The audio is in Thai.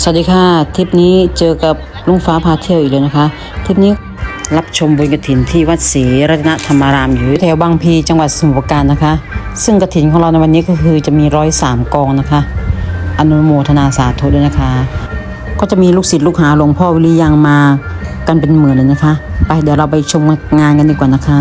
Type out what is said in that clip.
สวัสดีค่ะทริปนี้เจอกับลุงฟ้าพาเที่ยวอีกเลยนะคะทริปนี้รับชมบุญกระถินที่วัดศรีรัตนธรรมารามอยู่แถวบางพีจังหวัดสมุทรปราการนะคะ ซึ่งกระถินของเราในวันนี้ก็คือจะมีร้อยสามกองนะคะ อนุโมทนาสาธุด้วยนะคะ ก็จะมีลูกศิษย์ลูกหาหลวงพ่อวิริยังมากันเป็นหมื่นเลยนะคะ ไปเดี๋ยวเราไปชมงานกันดีกว่านะคะ